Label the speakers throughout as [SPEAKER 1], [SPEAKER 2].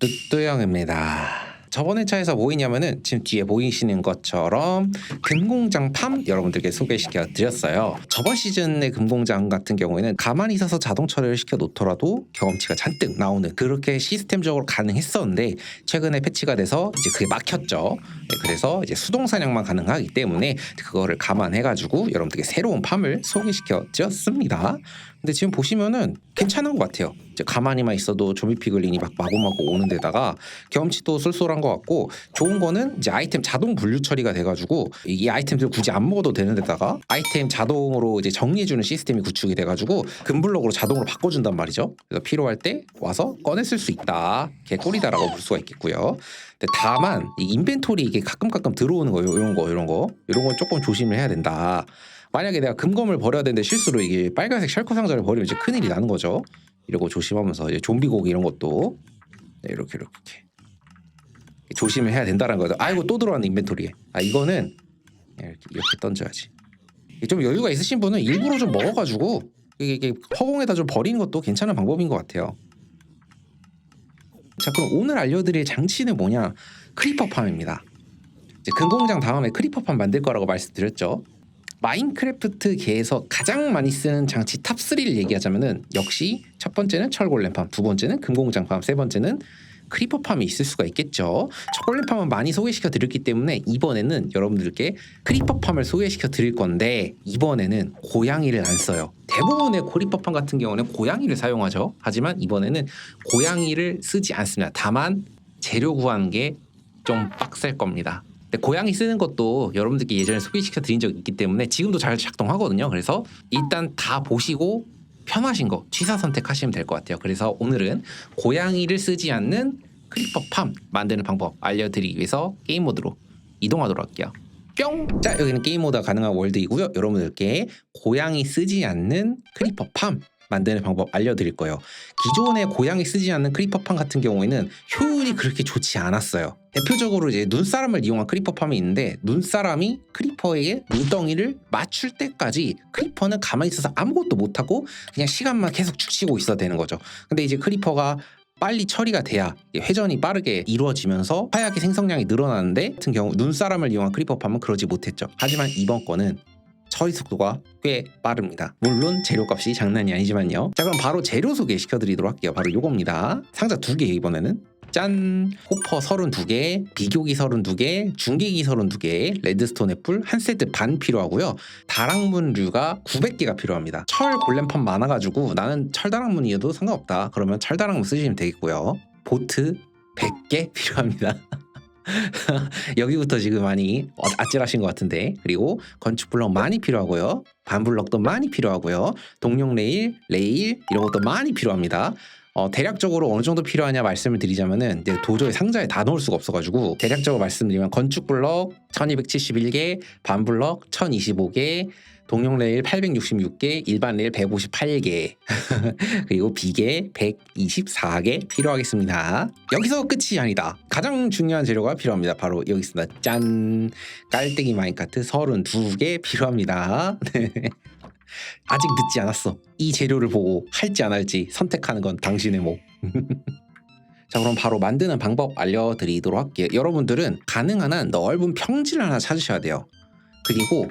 [SPEAKER 1] 뚜뚜영입니다. 저번 회차에서 뭐 했냐면은 지금 뒤에 보이시는 것처럼 금공장 팜 여러분들께 소개시켜 드렸어요. 저번 시즌의 금공장 같은 경우에는 가만히 있어서 자동 처리를 시켜 놓더라도 경험치가 잔뜩 나오는 그렇게 시스템적으로 가능했었는데 최근에 패치가 돼서 이제 그게 막혔죠. 네, 그래서 이제 수동 사냥만 가능하기 때문에 그거를 감안해가지고 여러분들께 새로운 팜을 소개시켜 드렸습니다. 근데 지금 보시면은 괜찮은 것 같아요. 이제 가만히만 있어도 조미 피글린이 막 마구마구 오는 데다가 경험치도 쏠쏠한 것 같고 좋은 거는 이제 아이템 자동 분류 처리가 돼가지고 이 아이템들 굳이 안 먹어도 되는 데다가 아이템 자동으로 이제 정리해주는 시스템이 구축이 돼가지고 금블럭으로 자동으로 바꿔준단 말이죠. 그래서 필요할 때 와서 꺼내 쓸 수 있다. 개 꿀이다라고 볼 수가 있겠고요. 근데 다만 이 인벤토리 이게 가끔 가끔 들어오는 거 이런 거 이런 거 이런 건 조금 조심을 해야 된다. 만약에 내가 금검을 버려야 되는데 실수로 이게 빨간색 셜커 상자를 버리면 이제 큰일이 나는 거죠. 이러고 조심하면서 이제 좀비 고기 이런 것도 네, 이렇게 이렇게 조심을 해야 된다는 거죠. 아이고 또 들어왔네 인벤토리에. 아 이거는 이렇게, 이렇게 던져야지. 좀 여유가 있으신 분은 일부러 좀 먹어가지고 이게, 이게 허공에다 좀 버리는 것도 괜찮은 방법인 것 같아요. 자 그럼 오늘 알려드릴 장치는 뭐냐? 크리퍼팜입니다. 이제 금공장 다음에 크리퍼팜 만들 거라고 말씀드렸죠. 마인크래프트계에서 가장 많이 쓰는 장치 탑 3를 얘기하자면은 역시 첫 번째는 철골렘팜, 두 번째는 금공장팜, 세 번째는 크리퍼팜이 있을 수가 있겠죠. 철골렘팜은 많이 소개시켜 드렸기 때문에 이번에는 여러분들께 크리퍼팜을 소개시켜 드릴 건데 이번에는 고양이를 안 써요. 대부분의 크리퍼팜 같은 경우는 고양이를 사용하죠. 하지만 이번에는 고양이를 쓰지 않습니다. 다만 재료 구하는 게 좀 빡셀 겁니다. 근데 고양이 쓰는 것도 여러분들께 예전에 소개시켜 드린 적 있기 때문에 지금도 잘 작동하거든요. 그래서 일단 다 보시고 편하신 거 취사 선택하시면 될 것 같아요. 그래서 오늘은 고양이를 쓰지 않는 크리퍼 팜 만드는 방법 알려드리기 위해서 게임 모드로 이동하도록 할게요. 뿅! 자 여기는 게임 모드가 가능한 월드이고요. 여러분들께 고양이 쓰지 않는 크리퍼 팜 만드는 방법 알려드릴 거예요. 기존의 고양이 쓰지 않는 크리퍼팜 같은 경우에는 효율이 그렇게 좋지 않았어요. 대표적으로 이제 눈사람을 이용한 크리퍼팜이 있는데 눈사람이 크리퍼에게 눈덩이를 맞출 때까지 크리퍼는 가만히 있어서 아무것도 못하고 그냥 시간만 계속 축치고 있어야 되는 거죠. 근데 이제 크리퍼가 빨리 처리가 돼야 회전이 빠르게 이루어지면서 화약의 생성량이 늘어나는데 같은 경우 눈사람을 이용한 크리퍼팜은 그러지 못했죠. 하지만 이번 거는 처리 속도가 꽤 빠릅니다. 물론 재료값이 장난이 아니지만요. 자 그럼 바로 재료 소개시켜 드리도록 할게요. 바로 요겁니다. 상자 두 개 이번에는 짠! 호퍼 32개, 비교기 32개, 중계기 32개, 레드스톤 애플 한 세트 반 필요하고요. 다락문류가 900개가 필요합니다. 철 골렘팜 많아가지고 나는 철다락문이어도 상관없다. 그러면 철다락문 쓰시면 되겠고요. 보트 100개 필요합니다. 여기부터 지금 많이 어, 아찔하신 것 같은데. 그리고 건축 블럭 많이 필요하고요. 반블럭도 많이 필요하고요. 동력 레일 레일 이런 것도 많이 필요합니다. 어, 대략적으로 어느 정도 필요하냐 말씀을 드리자면은 이제 도저히 상자에 다 넣을 수가 없어가지고 대략적으로 말씀드리면 건축 블럭 1271개 반블럭 1025개 동력 레일 866개, 일반 레일 158개, 그리고 비계 124개 필요하겠습니다. 여기서 끝이 아니다. 가장 중요한 재료가 필요합니다. 바로 여기 있습니다. 짠! 깔때기 마인카트 32개 필요합니다. 네. 아직 늦지 않았어. 이 재료를 보고 할지 안 할지 선택하는 건 당신의 몫. 자 그럼 바로 만드는 방법 알려드리도록 할게요. 여러분들은 가능한 한 넓은 평지를 하나 찾으셔야 돼요. 그리고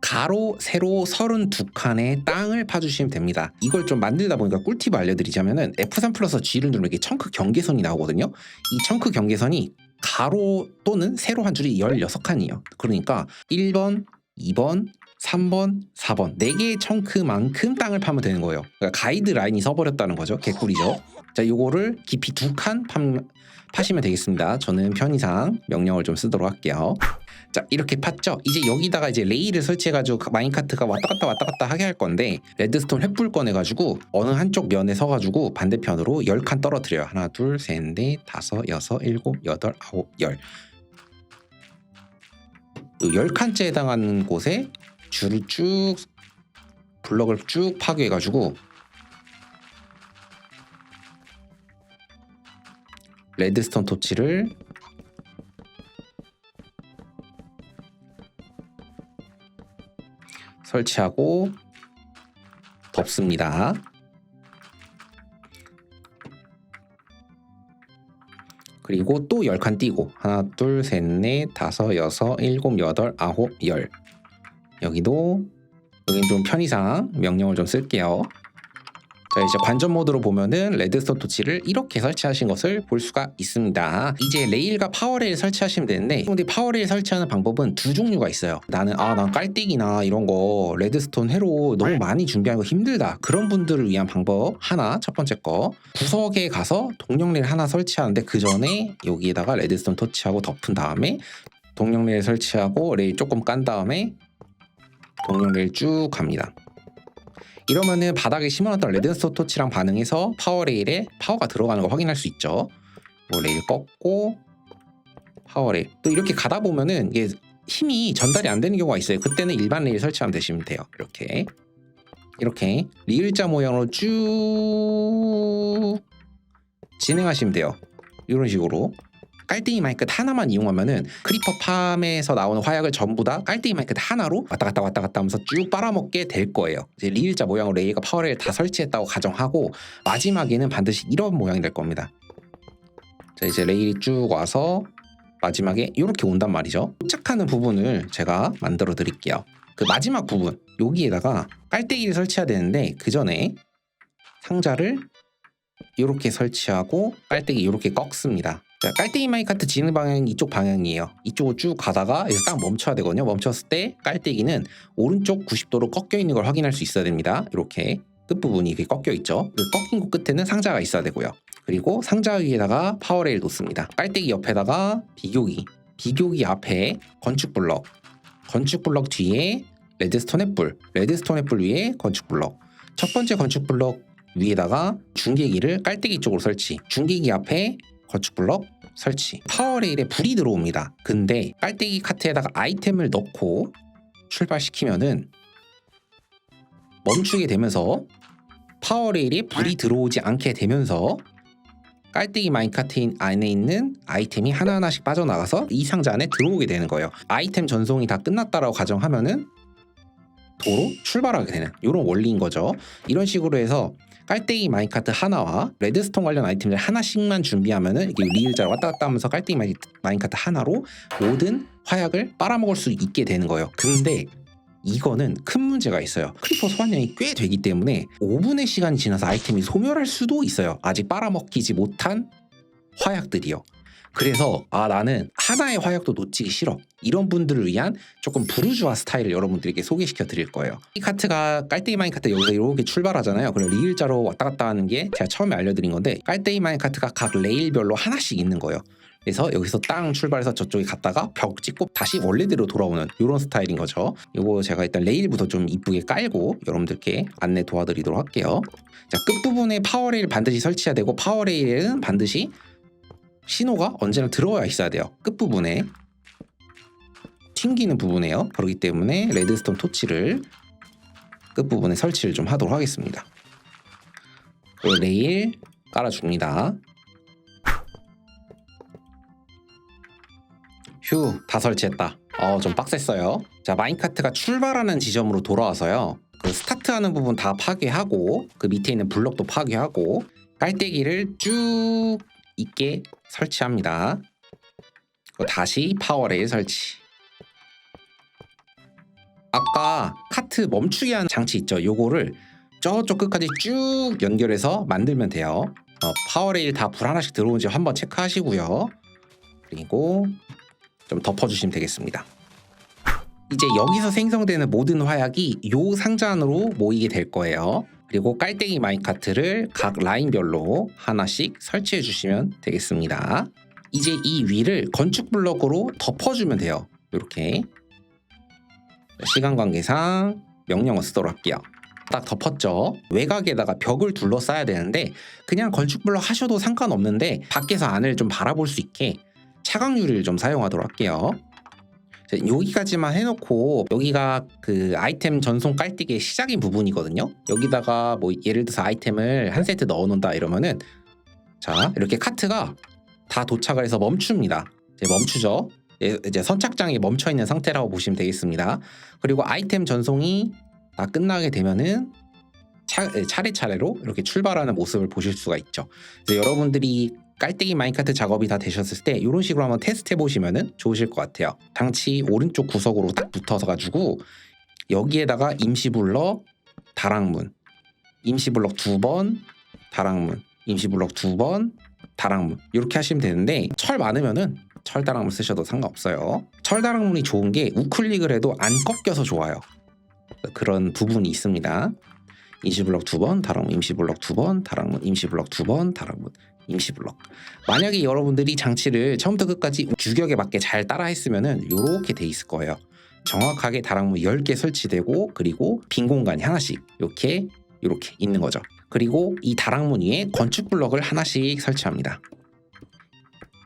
[SPEAKER 1] 가로, 세로 32칸의 땅을 파주시면 됩니다. 이걸 좀 만들다 보니까 꿀팁을 알려드리자면은 F3 플러스 G를 누르면 이렇게 청크 경계선이 나오거든요. 이 청크 경계선이 가로 또는 세로 한 줄이 16칸이에요. 그러니까 1번, 2번, 3번, 4번 4개의 청크만큼 땅을 파면 되는 거예요. 그러니까 가이드 라인이 서버렸다는 거죠. 개꿀이죠. 자, 요거를 깊이 두 칸 파시면 되겠습니다. 저는 편의상 명령을 좀 쓰도록 할게요. 자 이렇게 팠죠? 이제 여기다가 이제 레일을 설치해가지고 마인카트가 왔다 갔다 왔다 갔다 하게 할 건데 레드스톤 횃불 꺼내가지고 어느 한쪽 면에 서가지고 반대편으로 10칸 떨어뜨려요. 하나 둘 셋 넷 다섯 여섯 일곱 여덟 아홉 열. 10칸째 해당하는 곳에 줄을 쭉 블럭을 쭉 파괴해가지고 레드스톤 토치를 설치하고 덮습니다. 그리고 또 10칸 띄고 하나 둘 셋 넷 다섯 여섯 일곱 여덟 아홉 열 여기도 여긴 좀 편의상 명령을 좀 쓸게요 자 이제 관전 모드로 보면은 레드스톤 토치를 이렇게 설치하신 것을 볼 수가 있습니다. 이제 레일과 파워레일 설치하시면 되는데 근데 파워레일 설치하는 방법은 두 종류가 있어요. 나는 아 난 깔때기나 이런 거 레드스톤 회로 너무 많이 준비하는 거 힘들다. 그런 분들을 위한 방법 하나 첫 번째 거. 구석에 가서 동력레일 하나 설치하는데 그 전에 여기에다가 레드스톤 토치하고 덮은 다음에 동력 레일 설치하고 레일 조금 깐 다음에 동력 레일 쭉 갑니다 이러면은 바닥에 심어놨던 레드스톤 토치랑 반응해서 파워레일에 파워가 들어가는 걸 확인할 수 있죠. 뭐 레일 꺾고 파워레일 또 이렇게 가다 보면은 이게 힘이 전달이 안 되는 경우가 있어요. 그때는 일반 레일 설치하면 되시면 돼요. 이렇게 이렇게 리을자 모양으로 쭉 진행하시면 돼요. 이런 식으로 깔때기 마이크 하나만 이용하면은 크리퍼 팜에서 나오는 화약을 전부 다 깔때기 마이크 하나로 왔다 갔다 왔다 갔다 하면서 쭉 빨아먹게 될 거예요. 이제 리일자 모양으로 레이가 파워레일 다 설치했다고 가정하고 마지막에는 반드시 이런 모양이 될 겁니다. 자 이제 레일이 쭉 와서 마지막에 이렇게 온단 말이죠. 도착하는 부분을 제가 만들어 드릴게요. 그 마지막 부분 여기에다가 깔때기를 설치해야 되는데 그 전에 상자를 이렇게 설치하고 깔때기 이렇게 꺾습니다. 자, 깔때기 마이카트 지는 방향이 이쪽 방향이에요. 이쪽으로 쭉 가다가 여기서 딱 멈춰야 되거든요. 멈췄을 때 깔때기는 오른쪽 90도로 꺾여 있는 걸 확인할 수 있어야 됩니다. 이렇게 끝부분이 이렇게 꺾여 있죠. 그 꺾인 곳 끝에는 상자가 있어야 되고요. 그리고 상자 위에다가 파워레일 놓습니다. 깔때기 옆에다가 비교기, 비교기 앞에 건축 블럭, 건축 블럭 뒤에 레드스톤 햇불, 레드스톤 햇불 위에 건축 블럭. 첫 번째 건축 블럭 위에다가 중계기를 깔때기 쪽으로 설치. 중계기 앞에 건축 블럭 설치. 파워레일에 불이 들어옵니다. 근데 깔때기 카트에다가 아이템을 넣고 출발시키면은 멈추게 되면서 파워레일에 불이 들어오지 않게 되면서 깔때기 마인카트 안에 있는 아이템이 하나하나씩 빠져나가서 이 상자 안에 들어오게 되는 거예요. 아이템 전송이 다 끝났다라고 가정하면은 도로 출발하게 되는 이런 원리인 거죠. 이런 식으로 해서 깔때기 마인카트 하나와 레드스톤 관련 아이템들 하나씩만 준비하면은 이게 리일자로 왔다 갔다 하면서 깔때기 마인카트 하나로 모든 화약을 빨아먹을 수 있게 되는 거예요. 근데 이거는 큰 문제가 있어요. 크리퍼 소환량이 꽤 되기 때문에 5분의 시간이 지나서 아이템이 소멸할 수도 있어요. 아직 빨아먹히지 못한 화약들이요. 그래서 아 나는 하나의 화약도 놓치기 싫어. 이런 분들을 위한 조금 부르주아 스타일을 여러분들에게 소개시켜 드릴 거예요. 이 카트가 깔때기 마인 카트 여기서 이렇게 출발하잖아요. 그리고 리일자로 왔다 갔다 하는 게 제가 처음에 알려드린 건데 깔때기 마인 카트가 각 레일별로 하나씩 있는 거예요. 그래서 여기서 땅 출발해서 저쪽에 갔다가 벽 찍고 다시 원래대로 돌아오는 이런 스타일인 거죠. 이거 제가 일단 레일부터 좀 이쁘게 깔고 여러분들께 안내 도와드리도록 할게요. 자 끝부분에 파워레일 반드시 설치해야 되고 파워레일은 반드시 신호가 언제나 들어와 있어야 돼요. 끝부분에 튕기는 부분에요. 그렇기 때문에 레드스톤 토치를 끝부분에 설치를 좀 하도록 하겠습니다. 레일 깔아줍니다. 휴, 다 설치했다. 어, 좀 빡셌어요. 자, 마인카트가 출발하는 지점으로 돌아와서요. 그 스타트하는 부분 다 파괴하고 그 밑에 있는 블럭도 파괴하고 깔때기를 쭉 있게 설치합니다. 다시 파워레일 설치. 아까 카트 멈추게 하는 장치 있죠? 요거를 저쪽 끝까지 쭉 연결해서 만들면 돼요. 어, 파워레일 다 불 하나씩 들어오는지 한번 체크하시고요. 그리고 좀 덮어주시면 되겠습니다. 이제 여기서 생성되는 모든 화약이 요 상자 안으로 모이게 될 거예요. 그리고 깔때기 마인카트를 각 라인별로 하나씩 설치해 주시면 되겠습니다. 이제 이 위를 건축 블럭으로 덮어주면 돼요. 이렇게 시간 관계상 명령어 쓰도록 할게요. 딱 덮었죠. 외곽에다가 벽을 둘러싸야 되는데 그냥 건축 블럭 하셔도 상관없는데 밖에서 안을 좀 바라볼 수 있게 차광 유리를 좀 사용하도록 할게요. 자, 여기까지만 해놓고 여기가 그 아이템 전송 깔때기의 시작인 부분이거든요. 여기다가 뭐 예를 들어서 아이템을 한 세트 넣어놓는다 이러면은 자 이렇게 카트가 다 도착을 해서 멈춥니다. 이제 멈추죠. 예, 이제 선착장이 멈춰 있는 상태라고 보시면 되겠습니다. 그리고 아이템 전송이 다 끝나게 되면은 차, 예, 차례차례로 이렇게 출발하는 모습을 보실 수가 있죠. 그래서 여러분들이 깔때기 마인카트 작업이 다 되셨을 때 이런 식으로 한번 테스트 해보시면 좋으실 것 같아요. 장치 오른쪽 구석으로 딱 붙어서 가지고 여기에다가 임시블럭 다락문 임시블럭 두 번 다락문 임시블럭 두 번 다락문 이렇게 하시면 되는데 철 많으면은 철 다락문 쓰셔도 상관없어요. 철 다락문이 좋은 게 우클릭을 해도 안 꺾여서 좋아요. 그런 부분이 있습니다. 임시블럭 두 번, 다락문, 임시블럭 두 번, 다락문, 임시블럭 두 번, 다락문, 임시 블럭. 만약에 여러분들이 장치를 처음부터 끝까지 규격에 맞게 잘 따라 했으면은 이렇게 돼 있을 거예요. 정확하게 다락문 10개 설치되고 그리고 빈 공간이 하나씩 이렇게 이렇게 있는 거죠. 그리고 이 다락문 위에 건축 블럭을 하나씩 설치합니다.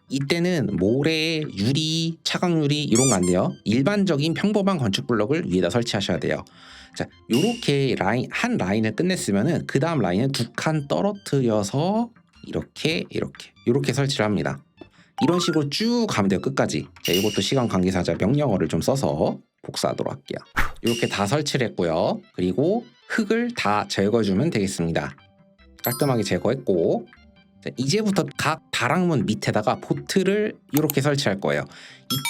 [SPEAKER 1] 이때는 모래, 유리, 차광 유리 이런 거 안 돼요. 일반적인 평범한 건축 블럭을 위에다 설치하셔야 돼요. 자, 요렇게 라인 한 라인을 끝냈으면은 그 다음 라인은 두 칸 떨어뜨려서 이렇게 이렇게 이렇게 설치를 합니다. 이런 식으로 쭉 가면 돼요 끝까지. 자, 이것도 시간 관계상 제가 명령어를 좀 써서 복사하도록 할게요. 이렇게 다 설치를 했고요. 그리고 흙을 다 제거해주면 되겠습니다. 깔끔하게 제거했고 자, 이제부터 각 다락문 밑에다가 보트를 이렇게 설치할 거예요.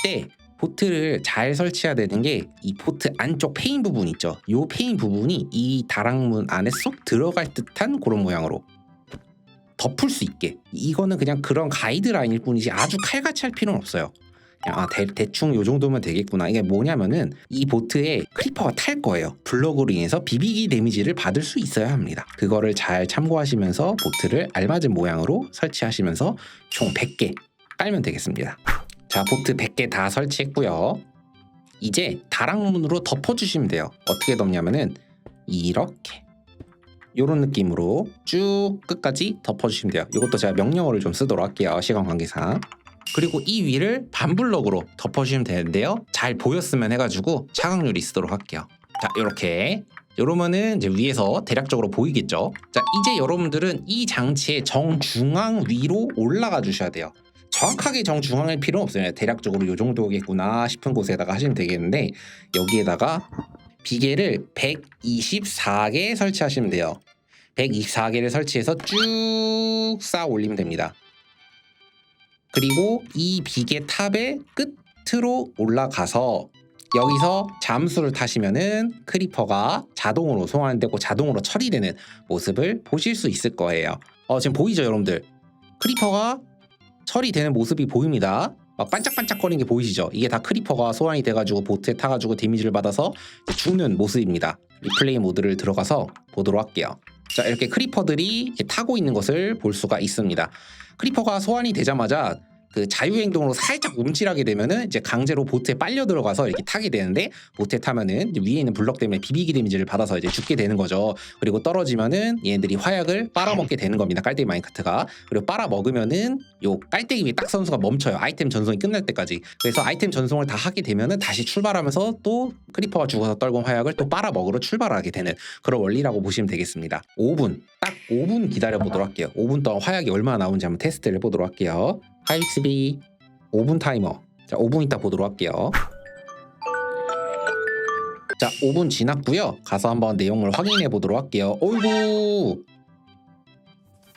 [SPEAKER 1] 이때 보트를 잘 설치해야 되는 게 이 보트 안쪽 페인 부분 있죠. 이 페인 부분이 이 다락문 안에 쏙 들어갈 듯한 그런 모양으로 덮을 수 있게 이거는 그냥 그런 가이드라인일 뿐이지 아주 칼같이 할 필요는 없어요. 아 대, 충요 정도면 되겠구나. 이게 뭐냐면은 이 보트에 크리퍼가 탈 거예요. 블럭으로 인해서 비비기 데미지를 받을 수 있어야 합니다. 그거를 잘 참고하시면서 보트를 알맞은 모양으로 설치하시면서 총 100개 깔면 되겠습니다. 자, 보트 100개 다 설치했고요. 이제 다락문으로 덮어주시면 돼요. 어떻게 덮냐면은 이렇게 이런 느낌으로 쭉 끝까지 덮어주시면 돼요. 이것도 제가 명령어를 좀 쓰도록 할게요. 시간 관계상. 그리고 이 위를 반블럭으로 덮어주시면 되는데요. 잘 보였으면 해가지고 차광률이 쓰도록 할게요. 자, 이렇게. 이러면은 이제 위에서 대략적으로 보이겠죠. 자, 이제 여러분들은 이 장치의 정중앙 위로 올라가 주셔야 돼요. 정확하게 정중앙일 필요는 없어요. 대략적으로 이 정도겠구나 싶은 곳에다가 하시면 되겠는데 여기에다가 비계를 124개 설치하시면 돼요. 124개를 설치해서 쭉 쌓아 올리면 됩니다. 그리고 이 비계 탑의 끝으로 올라가서 여기서 잠수를 타시면은 크리퍼가 자동으로 소환되고 자동으로 처리되는 모습을 보실 수 있을 거예요. 어, 지금 보이죠, 여러분들? 크리퍼가 처리되는 모습이 보입니다. 막 반짝반짝거리는 게 보이시죠? 이게 다 크리퍼가 소환이 돼가지고 보트에 타가지고 데미지를 받아서 죽는 모습입니다. 리플레이 모드를 들어가서 보도록 할게요. 자 이렇게 크리퍼들이 타고 있는 것을 볼 수가 있습니다. 크리퍼가 소환이 되자마자 그 자유행동으로 살짝 움찔하게 되면은 이제 강제로 보트에 빨려 들어가서 이렇게 타게 되는데 보트에 타면은 위에 있는 블럭 때문에 비비기 데미지를 받아서 이제 죽게 되는 거죠. 그리고 떨어지면은 얘네들이 화약을 빨아먹게 되는 겁니다. 깔때기 마인카트가 그리고 빨아먹으면은 요 깔때기 위에 딱 선수가 멈춰요. 아이템 전송이 끝날 때까지. 그래서 아이템 전송을 다 하게 되면은 다시 출발하면서 또 크리퍼가 죽어서 떨군 화약을 또 빨아먹으러 출발하게 되는 그런 원리라고 보시면 되겠습니다. 5분 딱 5분 기다려 보도록 할게요. 5분 동안 화약이 얼마나 나오는지 한번 테스트를 해보도록 할게요. 하이익스비 5분 타이머. 자, 5분 있다 보도록 할게요. 자, 5분 지났고요. 가서 한번 내용을 확인해 보도록 할게요. 어이구.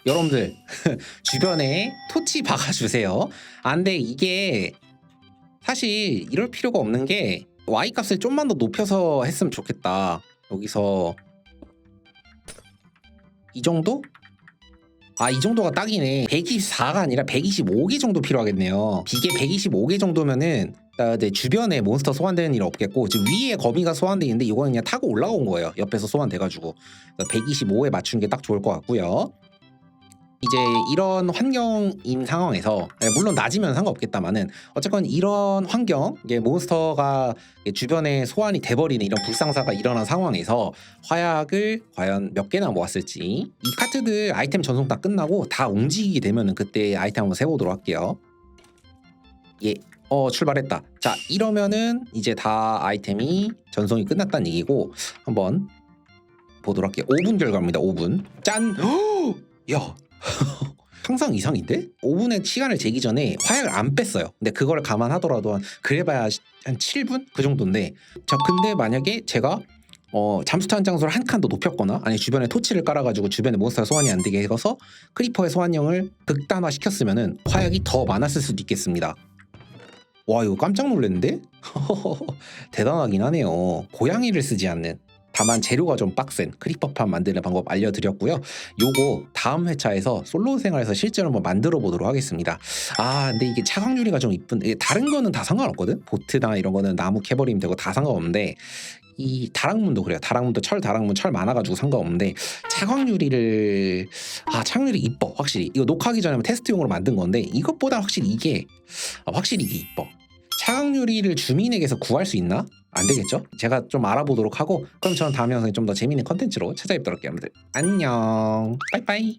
[SPEAKER 1] 여러분들 주변에 토치 박아주세요. 아, 근데 이게 사실 이럴 필요가 없는 게 Y 값을 좀만 더 높여서 했으면 좋겠다. 여기서 이 정도? 아, 이 정도가 딱이네. 124가 아니라 125개 정도 필요하겠네요. 이게 125개 정도면은 나 이제 주변에 몬스터 소환되는 일 없겠고 지금 위에 거미가 소환돼 있는데 이거는 그냥 타고 올라온 거예요. 옆에서 소환돼가지고 125에 맞춘 게 딱 좋을 것 같고요. 이제 이런 환경인 상황에서 예, 물론 낮이면 상관없겠다마는 어쨌건 이런 환경 몬스터가 주변에 소환이 돼버리는 이런 불상사가 일어난 상황에서 화약을 과연 몇 개나 모았을지 이 카트들 아이템 전송 다 끝나고 다 움직이게 되면 은 그때 아이템 한번 세보도록 할게요. 예, 어 출발했다. 자 이러면은 이제 다 아이템이 전송이 끝났다는 얘기고 한번 보도록 할게요. 5분 결과입니다. 5분. 짠. 야. 항상 이상인데? 5분의 시간을 재기 전에 화약을 안 뺐어요. 근데 그걸 감안하더라도 한 그래봐야 한 7분 그 정도인데 자 근데 만약에 제가 어, 잠수탄 장소를 한 칸 더 높였거나 아니 주변에 토치를 깔아가지고 주변에 몬스터 소환이 안 되게 해서 크리퍼의 소환량을 극단화 시켰으면은 화약이 더 많았을 수도 있겠습니다. 와 이거 깜짝 놀랐는데? 대단하긴 하네요. 고양이를 쓰지 않는 다만 재료가 좀 빡센 크리퍼판 만드는 방법 알려드렸고요. 요거 다음 회차에서 솔로 생활에서 실제로 한번 만들어 보도록 하겠습니다. 아 근데 이게 차광유리가 좀 이쁜 이게 다른 거는 다 상관없거든 보트나 이런 거는 나무 캐버리면 되고 다 상관없는데 이 다락문도 그래요 다락문도 철 다락문 철 많아가지고 상관없는데 차광유리를 아 차광유리 이뻐 확실히 이거 녹화하기 전에 테스트용으로 만든 건데 이것보다 확실히 이게 아, 확실히 이게 이뻐 차광유리를 주민에게서 구할 수 있나? 안 되겠죠? 제가 좀 알아보도록 하고 그럼 저는 다음 영상에 좀 더 재밌는 컨텐츠로 찾아뵙도록 할게요 여러분들 안녕 빠이빠이